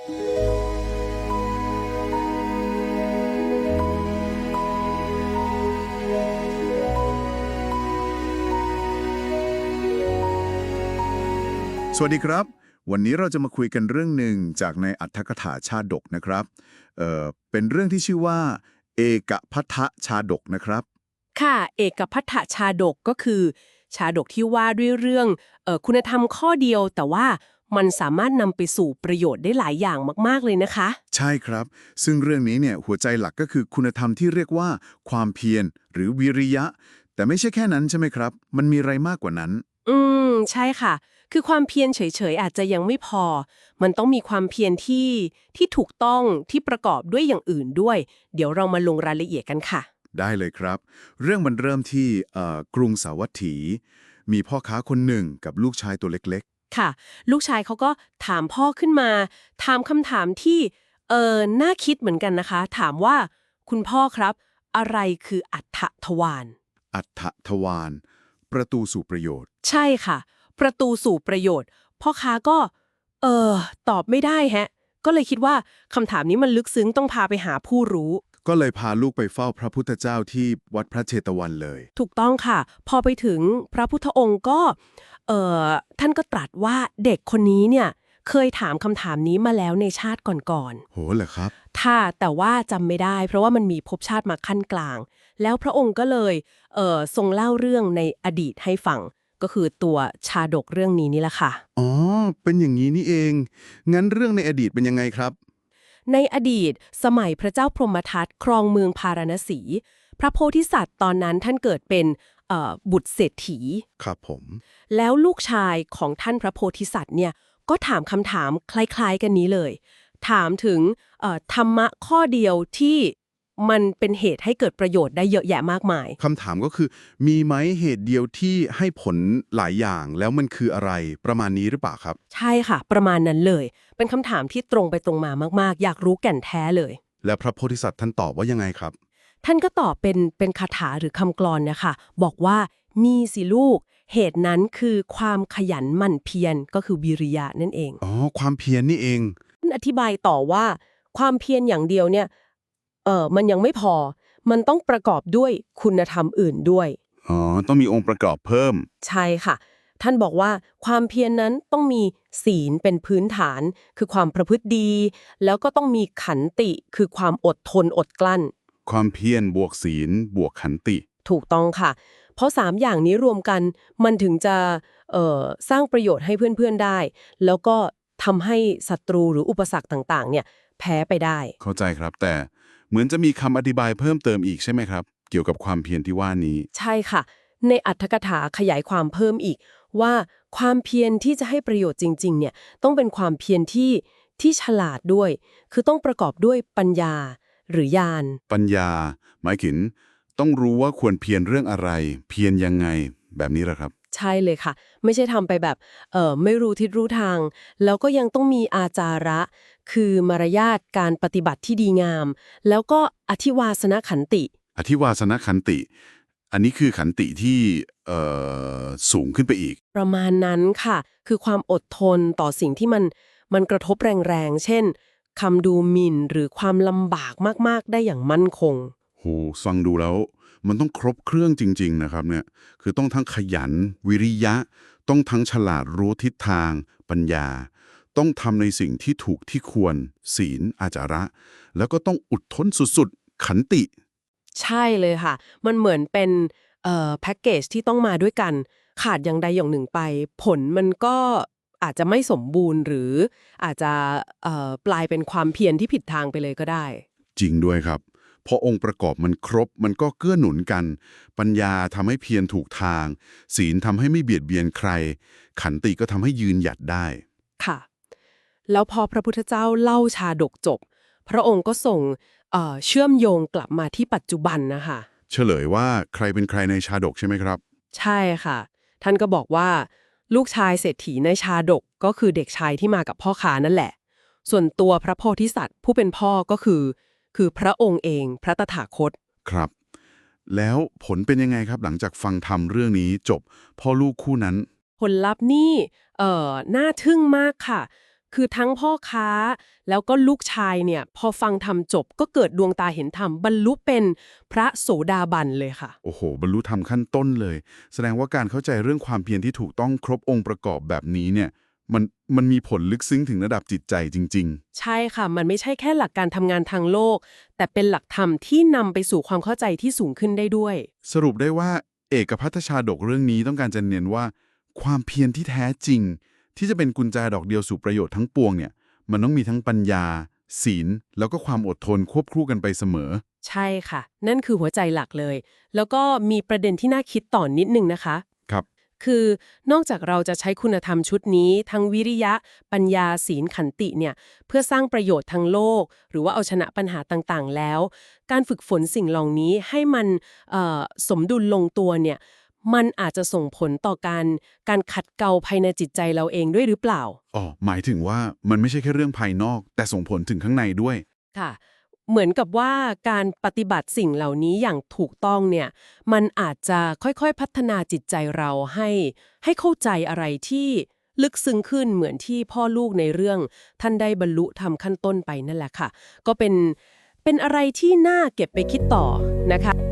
สวัสดีครับ วันนี้เราจะมาคุยกันเรื่องหนึ่งจากในอัตถกถาชาดกนะครับเอ่อเป็นเรื่องที่ชื่อว่า เอกพัทธชาดกนะครับ ค่ะ เอกพัทธชาดกก็คือ ชาดกที่ว่าด้วยเรื่องเออคุณธรรมข้อเดียวแต่ว่า มันสามารถนำไปสู่ประโยชน์ได้หลายอย่างมาก ๆ เลยนะคะ ใช่ครับ ซึ่งเรื่องนี้เนี่ยหัวใจหลักก็คือคุณธรรมที่เรียกว่า ความเพียรหรือวิริยะ แต่ไม่ใช่แค่นั้นใช่ไหมครับ มันมีอะไรมากกว่านั้น อืม ใช่ค่ะ คือความเพียรเฉยๆอาจจะยังไม่พอ มันต้องมีความเพียรที่ที่ถูกต้องที่ประกอบด้วยอย่างอื่นด้วย เดี๋ยวเรามาลงรายละเอียดกันค่ะ ได้เลยครับ เรื่องมันเริ่มที่เอ่อกรุงสาวัตถี มีพ่อค้าคนหนึ่งกับลูกชายตัวเล็ก ค่ะ ลูกชายเขาก็ถามพ่อขึ้นมา ถามคำถามที่เออน่าคิดเหมือนกันนะคะ ถามว่าคุณพ่อครับ อะไรคืออัฏฐทวารๆอัฏฐทวารประตูสู่ประโยชน์ ใช่ค่ะ ประตูสู่ประโยชน์ พ่อค้าก็ เออ ตอบไม่ได้แฮะ ก็เลยคิดว่าคำถามนี้มันลึกซึ้งต้องพาไปหาผู้รู้ ก็เลยพาลูกไปเฝ้าพระพุทธเจ้าที่วัดพระเชตวันเลย ถูกต้องค่ะ พอไปถึงพระพุทธองค์ก็เอ่อท่านก็ตรัสว่าเด็กคนนี้เนี่ยเคยถามคำถามนี้มาแล้วในชาติก่อนโหเหรอครับๆถ้าแต่ว่าจำไม่ได้ เพราะว่ามันมีภพชาติมาขั้นกลาง แล้วพระองค์ก็เลยเอ่อทรงเล่าเรื่องในอดีตให้ฟังก็คือตัวชาดกเรื่องนี้นี่แหละค่ะ อ๋อ เป็นอย่างนี้นี่เอง งั้นเรื่องในอดีตเป็นยังไงครับ ในอดีต สมัยพระเจ้าพรหมทัตครองเมืองพาราณสี พระโพธิสัตว์ตอนนั้นท่านเกิดเป็นเอ่อบุตรเศรษฐี ครับผม แล้วลูกชายของท่านพระโพธิสัตว์เนี่ยก็ถามคำถามคล้ายๆกันนี้เลย ถามถึงเอ่อธรรมะข้อเดียวที่ มันเป็นเหตุให้เกิดประโยชน์ได้เยอะแยะมากมาย คำถามก็คือ มีไหมเหตุเดียวที่ให้ผลหลายอย่างแล้วมันคืออะไรประมาณนี้หรือเปล่าครับ ใช่ค่ะ ประมาณนั้นเลย เป็นคำถามที่ตรงไปตรงมามากๆ อยากรู้แก่นแท้เลย และพระโพธิสัตว์ท่านตอบว่ายังไงครับ ท่านก็ตอบเป็นเป็นคาถาหรือคำกลอนนะคะ บอกว่ามีสิลูก เหตุนั้นคือความขยันหมั่นเพียรก็คือวิริยะนั่นเองอ๋อ ความเพียรนี่เอง ท่านอธิบายต่อว่า ความเพียรอย่างเดียวเนี่ย เออมันยังไม่พอ มันต้องประกอบด้วยคุณธรรมอื่นด้วย อ๋อ ต้องมีองค์ประกอบเพิ่ม ใช่ค่ะ ท่านบอกว่าความเพียรนั้นต้องมีศีลเป็นพื้นฐาน คือความประพฤติดี แล้วก็ต้องมีขันติ คือความอดทนอดกลั้น ความเพียรบวกศีล บวกขันติ ถูกต้องค่ะ เพราะ 3 อย่างนี้รวมกัน มันถึงจะเอ่อสร้างประโยชน์ให้เพื่อนๆได้ แล้วก็ทำให้ศัตรูหรืออุปสรรคต่างๆ เนี่ยแพ้ไปได้ เข้าใจครับแต่ เหมือนจะมีคำอธิบายเพิ่มเติมอีกใช่ไหมครับ เกี่ยวกับความเพียรที่ว่านี้ ใช่ค่ะ ในอัตถกถาขยายความเพิ่มอีก ว่าความเพียรที่จะให้ประโยชน์จริง ๆ เนี่ยต้องเป็นความเพียรที่ที่ฉลาดด้วย คือต้องประกอบด้วยปัญญา หรือญาณปัญญา หมายถึงต้องรู้ว่าควรเพียรเรื่องอะไร เพียรยังไง แบบนี้แหละครับ ใช่เลยค่ะ ไม่ใช่ทำไปแบบเออไม่รู้ทิศรู้ทาง แล้วก็ยังต้องมีอาจาระ คือมารยาทการปฏิบัติที่ดีงาม แล้วก็อธิวาสนขันติ อธิวาสนขันติ อันนี้คือขันติที่เอ่อสูงขึ้นไปอีก ประมาณนั้นค่ะ คือความอดทนต่อสิ่งที่มันมันกระทบแรงๆ เช่นคำดูหมิ่นหรือความลำบากมากๆ ได้อย่างมั่นคง โหฟังดูแล้ว มันต้องครบเครื่องจริง ๆ นะครับเนี่ยคือต้องทั้งขยัน วิริยะ ต้องทั้งฉลาดรู้ทิศทาง ปัญญา ต้องทำในสิ่งที่ถูกที่ควร ศีล อาจาระ แล้วก็ต้องอดทนสุดๆ ขันติ ใช่เลยค่ะ มันเหมือนเป็นเอ่อแพ็กเกจที่ต้องมาด้วยกัน ขาดอย่างใดอย่างหนึ่งไป ผลมันก็อาจจะไม่สมบูรณ์หรืออาจจะเอ่อปลายเป็นความเพียรที่ผิดทางไปเลยก็ได้ จริงด้วยครับ พอองค์ประกอบมันครบมันก็เกื้อหนุนกัน ปัญญาทำให้เพียรถูกทาง ศีลทำให้ไม่เบียดเบียนใคร ขันติก็ทำให้ยืนหยัดได้ ค่ะ แล้วพอพระพุทธเจ้าเล่าชาดกจบ พระองค์ก็ส่งเอ่อเชื่อมโยงกลับมาที่ปัจจุบันนะคะเฉลยว่าใครเป็นใครในชาดกใช่ไหมครับ ใช่ค่ะ ท่านก็บอกว่า ลูกชายเศรษฐีในชาดกก็คือเด็กชายที่มากับพ่อค้านั่นแหละ ส่วนตัวพระโพธิสัตว์ผู้เป็นพ่อก็คือ คือพระองค์เองพระตถาคต ครับ แล้วผลเป็นยังไงครับ หลังจากฟังธรรมเรื่องนี้จบพ่อลูกคู่นั้น ผลลัพธ์นี่เอ่อน่าทึ่งมากค่ะ คือทั้งพ่อค้า แล้วก็ลูกชายเนี่ย พอฟังธรรมจบก็เกิดดวงตาเห็นธรรมบรรลุเป็นพระโสดาบันเลยค่ะ โอ้โห บรรลุธรรมขั้นต้นเลย แสดงว่าการเข้าใจเรื่องความเพียรที่ถูกต้องครบองค์ประกอบแบบนี้เนี่ย มันมันมีผลลึกซึ้งถึงระดับจิตใจจริงใช่ค่ะ มันไม่ใช่แค่หลักการทำงานทางโลก แต่เป็นหลักธรรมที่นำไปสู่ความเข้าใจที่สูงขึ้นได้ด้วยๆสรุปได้ว่าเอกพัทชาดกเรื่องนี้ต้องการจะเน้นว่า ความเพียรที่แท้จริง ที่จะเป็นกุญแจดอกเดียวสู่ประโยชน์ทั้งปวงเนี่ย มันต้องมีทั้งปัญญา ศีล แล้วก็ความอดทนควบคู่กันไปเสมอ ใช่ค่ะ นั่นคือหัวใจหลักเลย แล้วก็มีประเด็นที่น่าคิดต่อนนิดนึงนะคะ ครับคือนอกจากเราจะใช้คุณธรรมชุดนี้ ทั้งวิริยะ ปัญญาศีลขันติเนี่ยเพื่อสร้างประโยชน์ทางโลก หรือว่าเอาชนะปัญหาต่างๆ แล้ว การฝึกฝนสิ่งเหล่านี้ให้มันเอ่อสมดุลลงตัวเนี่ยมันอาจจะส่งผลต่อการการขัดเกลาภายในจิตใจเราเองด้วยหรือเปล่าอ๋อหมายถึงว่ามันไม่ใช่แค่เรื่องภายนอก แต่ส่งผลถึงข้างในด้วยค่ะ เหมือนกับว่าการปฏิบัติสิ่งเหล่านี้อย่างถูกต้องเนี่ย มันอาจจะค่อยๆพัฒนาจิตใจเราให้ ให้เข้าใจอะไรที่ลึกซึ้งขึ้นเหมือนที่พ่อลูกในเรื่อง ท่านได้บรรลุทำขั้นต้นไปนั่นแหละค่ะ ก็เป็นเป็นอะไรที่น่าเก็บไปคิดต่อนะคะ